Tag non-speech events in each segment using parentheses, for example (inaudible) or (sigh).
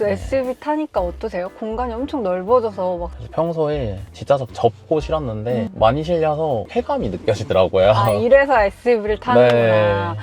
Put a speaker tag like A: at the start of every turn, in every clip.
A: 또 SUV 타니까 어떠세요? 공간이 엄청 넓어져서 막
B: 평소에 뒷좌석 접고 실었는데 많이 실려서 쾌감이 느껴지더라고요.
A: 음. 아, 이래서 SUV를 타는구나.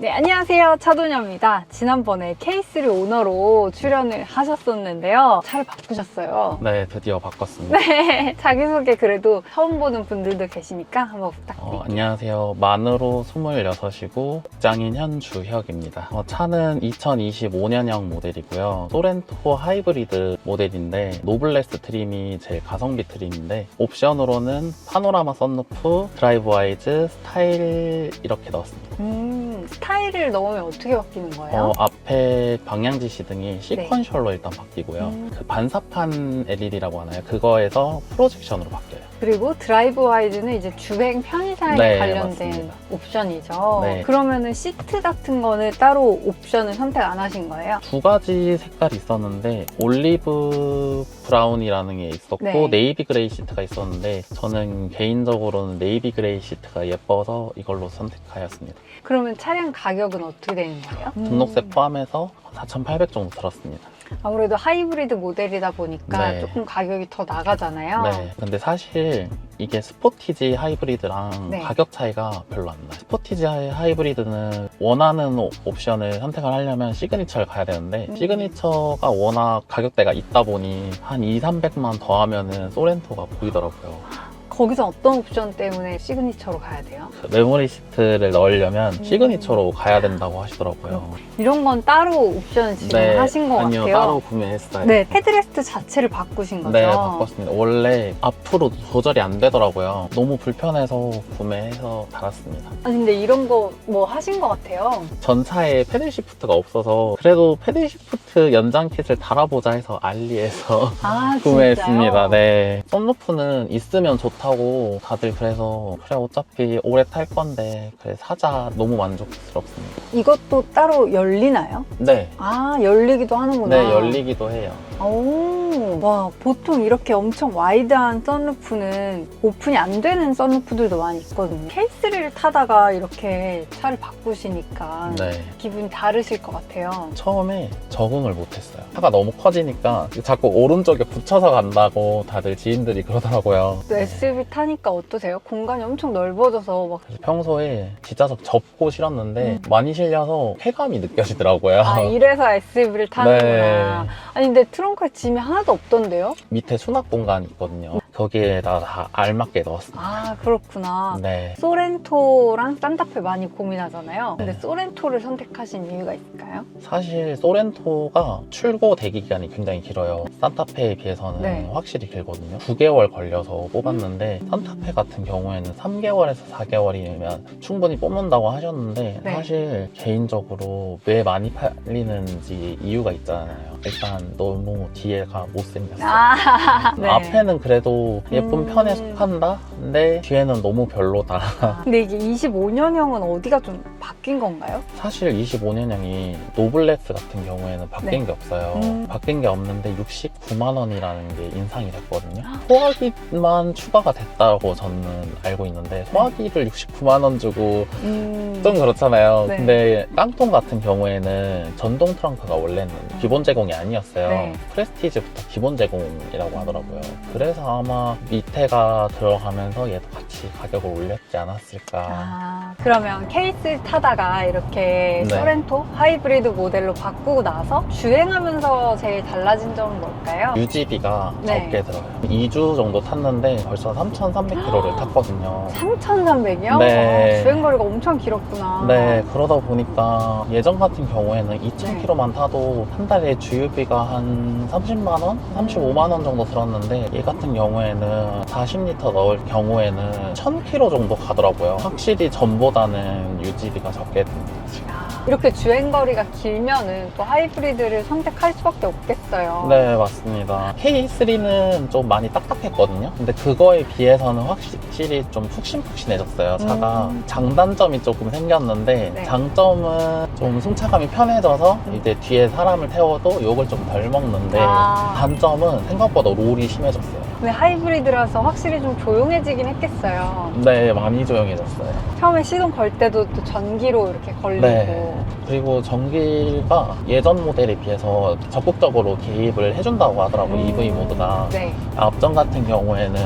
A: 네, 안녕하세요. 차도녀입니다. 지난번에 K3 오너로 출연을 하셨었는데요. 차를 바꾸셨어요.
B: 네, 드디어 바꿨습니다.
A: 네, (laughs) 자기소개 그래도 처음 보는 분들도 계시니까 한번
B: 어,
A: 부탁드릴게요.
B: 안녕하세요. 만으로 26이고 직장인 현주혁입니다. 어, 차는 2025년형 모델이고요. 소렌토 하이브리드 모델인데 노블레스 트림이 제일 가성비 트림인데 옵션으로는 파노라마 썬루프, 드라이브 와이즈, 스타일 이렇게 넣었습니다.
A: 음, 스타일을 넣으면 어떻게 바뀌는 거예요?
B: 어, 앞에 방향 지시 등이 시퀀셜로 일단 바뀌고요.
A: 음.
B: 그 반사판 LED라고 하나요? 그거에서 프로젝션으로 바뀌어요.
A: 그리고 드라이브 와이즈는 이제 주행 편의사에
B: 네,
A: 관련된
B: 맞습니다.
A: 옵션이죠.
B: 네.
A: 그러면은 시트 같은 거는 따로 옵션을 선택 안 하신 거예요?
B: 두 가지 색깔이 있었는데 올리브 브라운이라는 게 있었고
A: 네.
B: 네이비 그레이 시트가 있었는데 저는 개인적으로는 네이비 그레이 시트가 예뻐서 이걸로 선택하였습니다.
A: 그러면 차량 가격은 어떻게 되는 거예요?
B: 등록세
A: 음,
B: 포함해서 4,800 정도 들었습니다.
A: 아무래도 하이브리드 모델이다 보니까
B: 네.
A: 조금 가격이 더 나가잖아요.
B: 네. 근데 사실 이게 스포티지 하이브리드랑
A: 네.
B: 가격 차이가 별로 안 나요. 스포티지 하이- 하이브리드는 원하는 오- 옵션을 선택을 하려면 시그니처를 가야 되는데
A: 음.
B: 시그니처가 워낙 가격대가 있다 보니 한 2, 300만 더 하면은 소렌토가 보이더라고요.
A: 거기서 어떤 옵션 때문에 시그니처로 가야 돼요?
B: 그 메모리 시트를 넣으려면
A: 음.
B: 시그니처로 가야 된다고 하시더라고요.
A: 이런 건 따로 옵션 지금 하신 것
B: 네. 아니요,
A: 같아요.
B: 따로 구매했어요.
A: 네, 헤드레스트 자체를 바꾸신 거죠?
B: 네, 바꿨습니다. 원래 앞으로 조절이 안 되더라고요. 너무 불편해서 구매해서 달았습니다.
A: 아니 근데 이런 거 뭐 하신 것 같아요.
B: 전차에 패들 시프트가 없어서 그래도 패들 시프트 연장 킷을 달아보자 해서 알리에서
A: 아 (laughs)
B: 구매했습니다.
A: 진짜요?
B: 네. 썬루프는 있으면 좋다 고 다들 그래서 그래 어차피 오래 탈 건데 그래 사자 너무 만족스럽습니다.
A: 이것도 따로 열리나요?
B: 네.
A: 아 열리기도 하는구나.
B: 네, 열리기도 해요.
A: 오, 와 보통 이렇게 엄청 와이드한 썬루프는 오픈이 안 되는 썬루프들도 많이 있거든요. K3를 타다가 이렇게 차를 바꾸시니까
B: 네.
A: 기분이 다르실 것 같아요.
B: 처음에 적응을 못했어요. 차가 너무 커지니까 자꾸 오른쪽에 붙여서 간다고 다들 지인들이 그러더라고요.
A: 또 SUV 타니까 어떠세요? 공간이 엄청 넓어져서 막
B: 그래서 평소에 뒷좌석 접고 실었는데
A: 음.
B: 많이 실려서 쾌감이 느껴지더라고요.
A: 아, 이래서 SUV를 타는구나.
B: 네.
A: 아니, 근데 트렁 크에 짐이 하나도 없던데요?
B: 밑에 수납 공간이 있거든요. 거기에다 다 알맞게 넣었습니다.
A: 아, 그렇구나.
B: 네.
A: 소렌토랑 산타페 많이 고민하잖아요. 근데
B: 네.
A: 소렌토를 선택하신 이유가 있을까요?
B: 사실 소렌토가 출고 대기 기간이 굉장히 길어요. 산타페에 비해서는
A: 네.
B: 확실히 길거든요. 9개월 걸려서 뽑았는데 산타페 같은 경우에는 3개월에서 4개월이면 충분히 뽑는다고 하셨는데
A: 네.
B: 사실 개인적으로 왜 많이 팔리는지 이유가 있잖아요. 일단 너무 뒤에가 못생겼어요.
A: 아, (laughs) 네.
B: 앞에는 그래도 예쁜
A: 음.
B: 편에 속한다? 근데 뒤에는 너무 별로다. (laughs)
A: 근데 이게 25년형은 어디가 좀 바뀐 건가요?
B: 사실 25년형이 노블레스 같은 경우에는 바뀐
A: 네.
B: 게 없어요.
A: 음.
B: 바뀐 게 없는데 69만 원이라는 게 인상이 됐거든요. 소화기만 추가가 됐다고 저는 알고 있는데 소화기를 69만 원 주고
A: 음,
B: 좀 그렇잖아요.
A: 네.
B: 근데 깡통 같은 경우에는 전동 트렁크가 원래는 기본 제공이 아니었어요.
A: 네.
B: 프레스티지부터 기본 제공이라고 하더라고요. 그래서 아마 밑에가 들어가면서 얘도 같이 가격을 올렸지 않았을까.
A: 아, 그러면 케이스 타다가 이렇게
B: 네.
A: 소렌토 하이브리드 모델로 바꾸고 나서 주행하면서 제일 달라진 점은 뭘까요?
B: 유지비가
A: 네.
B: 적게 들어요. 2주 정도 탔는데 벌써 3,300km를 탔거든요.
A: 3,300이요?
B: 네.
A: 주행 거리가 엄청 길었구나.
B: 네, 그러다 보니까 예전 같은 경우에는
A: 네.
B: 2,000km만 타도 한 달에 주유 비가 한 30만원? 35만원 정도 들었는데 얘 같은 경우에는 40리터 넣을 경우에는 1,000km 정도 가더라고요. 확실히 전보다는 유지비가 적게 듭니다.
A: 아, 이렇게 주행거리가 길면은 또 하이브리드를 선택할 수밖에 없겠어요.
B: 네, 맞습니다. K3는 좀 많이 딱딱했거든요. 근데 그거에 비해서는 확실히 좀 푹신푹신해졌어요, 차가.
A: 음.
B: 장단점이 조금 생겼는데,
A: 네.
B: 장점은 좀 승차감이 편해져서 이제 뒤에 사람을 태워도 욕을 좀 덜 먹는데,
A: 아.
B: 단점은 생각보다 롤이 심해졌어요.
A: 근데 하이브리드라서 확실히 좀 조용해지긴 했겠어요.
B: 네, 많이 조용해졌어요.
A: 처음에 시동 걸 때도 또 전기로 이렇게 걸리고.
B: 네. 그리고 전기가 예전 모델에 비해서 적극적으로 개입을 해준다고 하더라고요,
A: 음.
B: EV 모드가.
A: 네.
B: 앞전 같은 경우에는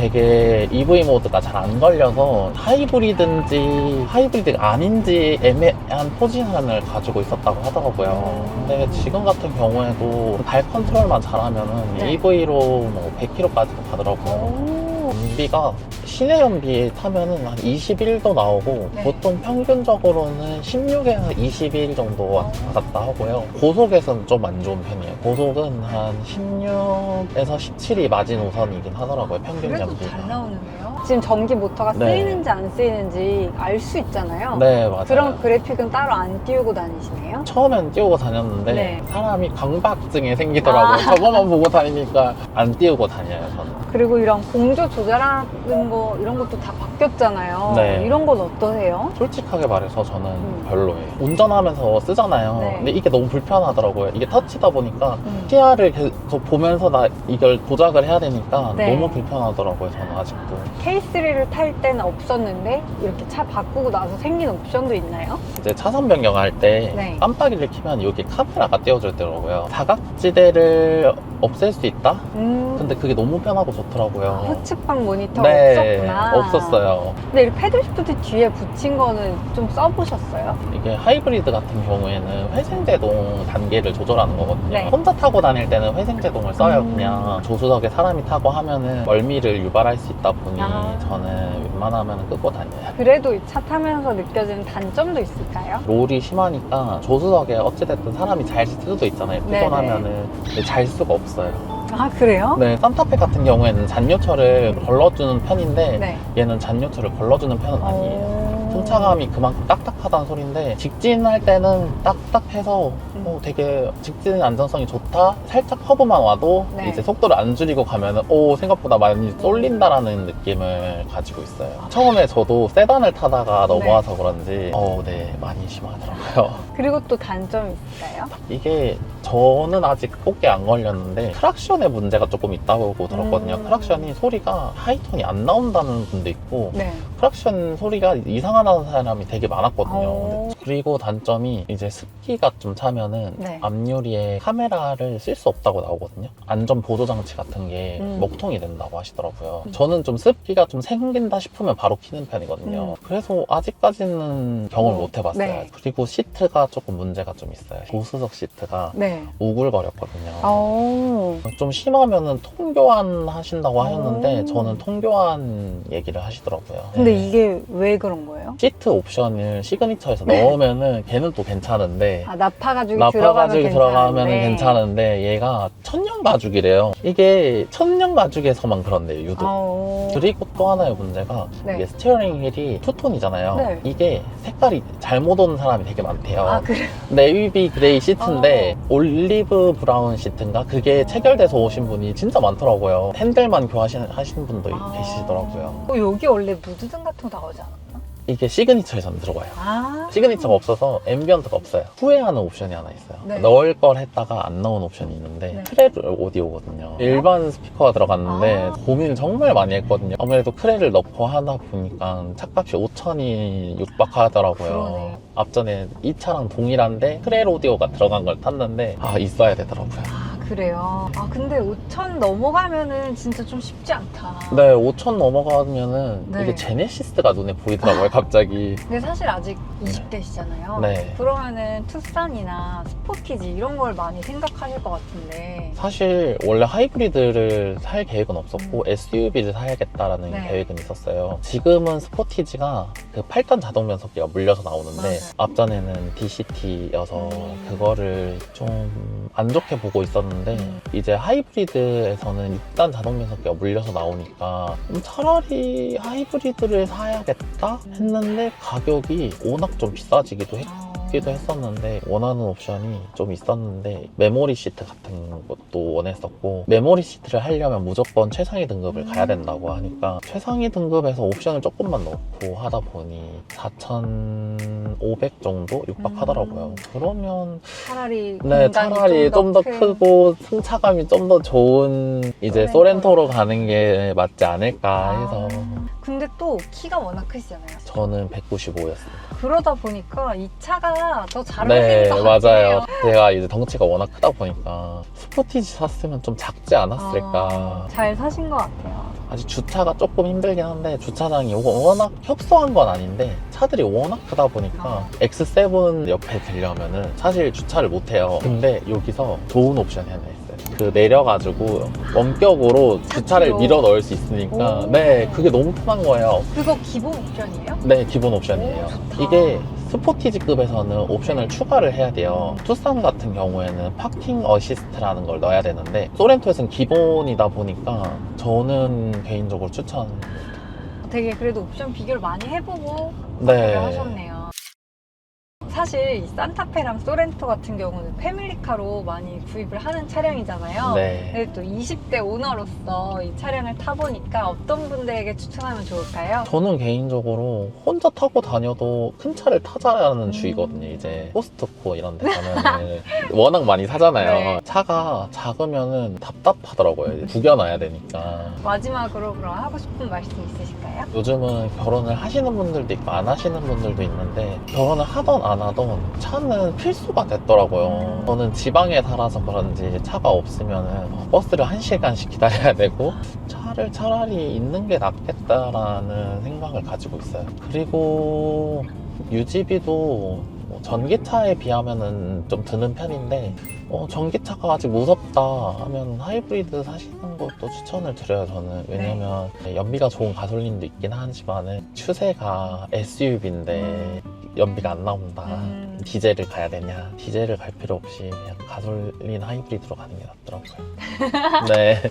B: 되게 EV 모드가 잘 안 걸려서 하이브리드인지 하이브리드가 아닌지 애매한 포지션을 가지고 있었다고 하더라고요. 근데 지금 같은 경우에도 발 컨트롤만 잘하면 은
A: 네.
B: EV로 뭐 100km까지도 가더라고요.
A: 오.
B: 연비가 시내 연비 타면은 한 21도 나오고
A: 네.
B: 보통 평균적으로는 16에서 21 정도 왔다 갔다 하고요. 고속에서는 좀 안 좋은 편이에요. 고속은 한 16에서 17이 마지노선이긴 하더라고요. 평균
A: 그래도
B: 연비가.
A: 잘 나오는데요? 지금 전기 모터가
B: 네.
A: 쓰이는지 안 쓰이는지 알 수 있잖아요.
B: 네, 맞아요.
A: 그런 그래픽은 따로 안 띄우고 다니시네요?
B: 처음엔 띄우고 다녔는데
A: 네.
B: 사람이 강박증이 생기더라고요.
A: 아.
B: 저거만 보고 다니니까 안 띄우고 다녀요, 저는.
A: 그리고 이런 공조 조절하는 거 이런 것도 다 바뀌었잖아요.
B: 네.
A: 이런 건 어떠세요?
B: 솔직하게 말해서 저는
A: 음.
B: 별로예요. 운전하면서 쓰잖아요.
A: 네.
B: 근데 이게 너무 불편하더라고요. 이게 터치다 보니까
A: 음.
B: 시야를 계속 보면서 나 이걸 조작을 해야 되니까
A: 네.
B: 너무 불편하더라고요. 저는 아직도.
A: K3를 탈 때는 없었는데 이렇게 차 바꾸고 나서 생긴 옵션도 있나요?
B: 이제 차선 변경할 때
A: 네.
B: 깜빡이를 켜면 여기 카메라가 띄워져있더라고요. 사각지대를 없앨 수 있다?
A: 음.
B: 근데 그게 너무 편하고 좋더라고요.
A: 후측방 모니터가
B: 네,
A: 없었구나.
B: 없었어요.
A: 근데 이 패들 시프트 뒤에 붙인 거는 좀 써보셨어요?
B: 이게 하이브리드 같은 경우에는 회생제동 단계를 조절하는 거거든요.
A: 네.
B: 혼자 타고 다닐 때는 회생제동을 써요.
A: 음.
B: 그냥 조수석에 사람이 타고 하면은 멀미를 유발할 수 있다 보니
A: 아.
B: 저는 웬만하면 끄고 다녀요.
A: 그래도 이 차 타면서 느껴지는 단점도 있을까요?
B: 롤이 심하니까 조수석에 어찌됐든 사람이 잘 수도 있잖아요.
A: 네네.
B: 피곤하면은 근데 잘 수가 없어요.
A: 아 그래요?
B: 네, 산타페 같은 경우에는 잔요철을 걸러주는 편인데
A: 네.
B: 얘는 잔요철을 걸러주는 편은 아니에요.
A: 어...
B: 승차감이 그만큼 딱딱하다는 소리인데 직진할 때는 딱딱해서
A: 음.
B: 어, 되게 직진 안전성이 좋다 살짝 커브만 와도
A: 네.
B: 이제 속도를 안 줄이고 가면은 오 생각보다 많이 쏠린다라는 느낌을 가지고 있어요 처음에 저도 세단을 타다가 넘어와서 그런지 어네 많이 심하더라고요
A: 그리고 또 단점이 있을까요?
B: 이게 저는 아직 꽃게 안 걸렸는데 크락션에 문제가 조금 있다고 들었거든요
A: 음.
B: 크락션이 소리가 하이톤이 안 나온다는 분도 있고
A: 네.
B: 크락션 소리가 이상하다는 사람이 되게 많았거든요.
A: 오.
B: 그리고 단점이 이제 습기가 좀 차면은
A: 네.
B: 앞유리에 카메라를 쓸 수 없다고 나오거든요. 안전 보조 장치 같은 게
A: 음.
B: 먹통이 된다고 하시더라고요.
A: 음.
B: 저는 좀 습기가 좀 생긴다 싶으면 바로 키는 편이거든요.
A: 음.
B: 그래서 아직까지는 경험을
A: 음.
B: 못 해봤어요.
A: 네.
B: 그리고 시트가 조금 문제가 좀 있어요. 조수석 시트가
A: 네.
B: 우글거렸거든요.
A: 어...
B: 좀 심하면은 통교환 하신다고 하셨는데
A: 오.
B: 저는 통교환 얘기를 하시더라고요.
A: 근데
B: 네.
A: 이게 왜 그런 거예요?
B: 시트 옵션을 시그니처에서
A: 네.
B: 넣으면은 걔는 또 괜찮은데
A: 아 나파 가죽이
B: 나파 가죽이. 들어가면 괜찮은데 얘가 천연 가죽이래요. 이게 천연 가죽에서만 그런데요, 유독.
A: 아오.
B: 그리고 또 하나의 문제가
A: 네.
B: 이게 스티어링 휠이 투톤이잖아요.
A: 네.
B: 이게 색깔이 잘못 온 사람이 되게 많대요.
A: 아 그래.
B: 네이비 그레이 시트인데
A: 어.
B: 올리브 브라운 시트인가 그게 체결돼서 오신 분이 진짜 많더라고요. 핸들만 교하시는 하시는 분도
A: 아.
B: 계시더라고요.
A: 어, 여기 원래 무드등 같은 거 않았나?
B: 이게 시그니처에서는 들어가요.
A: 아.
B: 시그니처가 없어서 앰비언트가 없어요. 후회하는 옵션이 하나 있어요.
A: 네.
B: 넣을 걸 했다가 안 넣은 옵션이 있는데
A: 네.
B: 크레를 오디오거든요. 일반 스피커가 들어갔는데
A: 아.
B: 고민을 정말 많이 했거든요. 아무래도 크레를 넣고 하다 보니까 차값이 5천이 육박하더라고요.
A: 그러네.
B: 앞전에 이 차랑 동일한데 크레 오디오가 들어간 걸 탔는데 아 있어야 되더라고요.
A: 아 그래요. 아 근데 5천 넘어가면은 진짜 좀 쉽지 않다.
B: 네, 5천 넘어가면은
A: 네.
B: 이게 제네시스가 눈에 보이더라고요, (laughs) 갑자기.
A: 근데 사실 아직 20대시잖아요.
B: 네.
A: 그러면은 투싼이나 스포티지 이런 걸 많이 생각하실 것 같은데.
B: 사실 원래 하이브리드를 살 계획은 없었고 SUV를 사야겠다라는
A: 음. 네.
B: 계획은 있었어요. 지금은 스포티지가 그 8단 자동 변속기가 물려서 나오는데
A: 맞아요.
B: 앞전에는 DCT여서
A: 음.
B: 그거를 좀 안 좋게 보고 있었는데
A: 음.
B: 이제 하이브리드에서는 6단 자동 변속기가 물려서 나오니까 음, 차라리 하이브리드를 사야겠다 했는데 가격이 워낙 좀 비싸지기도 했고
A: 아,
B: 싶기도 했었는데 원하는 옵션이 좀 있었는데 메모리 시트 같은 것도 원했었고 메모리 시트를 하려면 무조건 최상위 등급을 가야 된다고 하니까 최상위 등급에서 옵션을 조금만 넣고 하다 보니 4,500 정도 육박하더라고요. 그러면
A: 차라리
B: 네, 차라리 좀더
A: 큰-
B: 크고 승차감이 좀 더 좋은 이제
A: 소렌토로.
B: 가는 게 맞지 않을까 해서
A: 아, 근데 또 키가 워낙 크시잖아요.
B: 저는 195였어요.
A: 그러다 보니까 이 차가 더잘
B: 네,
A: 어울리는 것 같아요.
B: 맞아요. 제가 이제 덩치가 워낙 크다 보니까 스포티지 샀으면 좀 작지 않았을까.
A: 아, 잘 사신 것 같아요.
B: 아직 주차가 조금 힘들긴 한데 주차장이 워낙 협소한 건 아닌데 차들이 워낙 크다 보니까
A: 아.
B: X7 옆에 들려면은 사실 주차를 못 해요. 근데 여기서 좋은 옵션이 하나 있어요. 그 내려가지고 원격으로 주차를. 밀어 넣을 수 있으니까
A: 오.
B: 네 그게 너무 편한 거예요.
A: 그거 기본 옵션이에요?
B: 네 기본 옵션이에요.
A: 오, 좋다.
B: 이게 스포티지급에서는 옵션을 추가를 해야 돼요. 투싼 같은 경우에는 파킹 어시스트라는 걸 넣어야 되는데 소렌토에서는 기본이다 보니까 저는 개인적으로 추천.
A: 되게 그래도 옵션 비교를 많이 해보고
B: 네.
A: 하셨네요. 사실 이 산타페랑 소렌토 같은 경우는 패밀리카로 많이 구입을 하는 차량이잖아요.
B: 네.
A: 근데 또 20대 오너로서 이 차량을 타보니까 어떤 분들에게 추천하면 좋을까요?
B: 저는 개인적으로 혼자 타고 다녀도 큰 차를 타자라는
A: 음.
B: 주의거든요. 이제 코스트코 이런 데 가면은 (laughs) 워낙 많이 사잖아요.
A: 네.
B: 차가 작으면은 답답하더라고요. 구겨놔야 되니까.
A: 마지막으로 그럼 하고 싶은 말씀 있으실까요?
B: 요즘은 결혼을 하시는 분들도 있고 안 하시는 분들도 있는데 결혼을 하던 안 하던 차는 필수가 됐더라고요.
A: 음.
B: 저는 지방에 살아서 그런지 차가 없으면 버스를 한 시간씩 기다려야 되고 차를 차라리 있는 게 낫겠다라는 생각을 가지고 있어요. 그리고 유지비도 뭐 전기차에 비하면은 좀 드는 편인데 어, 전기차가 아직 무섭다 하면 하이브리드 사시는 것도 추천을 드려요 저는 왜냐면 연비가 좋은 가솔린도 있긴 하지만은 추세가 SUV인데 연비가 안 나온다.
A: 음.
B: 디젤을 가야 되냐. 디젤을 갈 필요 없이 그냥 가솔린 하이브리드로 가는 게 낫더라고요. (laughs) 네.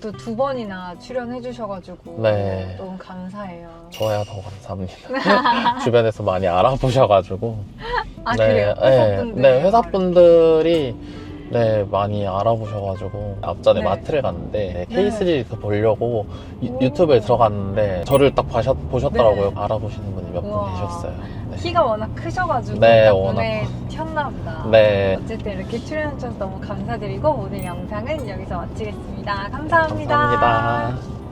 A: 또 두 번이나 출연해 주셔가지고
B: 네.
A: 너무 감사해요.
B: 저야 더 감사합니다. (laughs) 주변에서 많이 알아보셔가지고.
A: 아
B: 네,
A: 그래요?
B: 네,
A: 회사분들
B: 네, 회사분들이 네, 많이 알아보셔가지고 앞전에
A: 네.
B: 마트를 갔는데
A: 네.
B: K3 그 보려고 유,
A: 오.
B: 유튜브에 들어갔는데 저를 딱 보셨, 보셨더라고요.
A: 네.
B: 알아보시는 분이 몇 분
A: 우와.
B: 계셨어요. 네.
A: 키가 워낙 크셔가지고
B: 네,
A: 딱
B: 워낙
A: 튀었나 보다.
B: 네.
A: 어쨌든 이렇게 출연해주셔서 너무 감사드리고 오늘 영상은 여기서 마치겠습니다 감사합니다.
B: 감사합니다.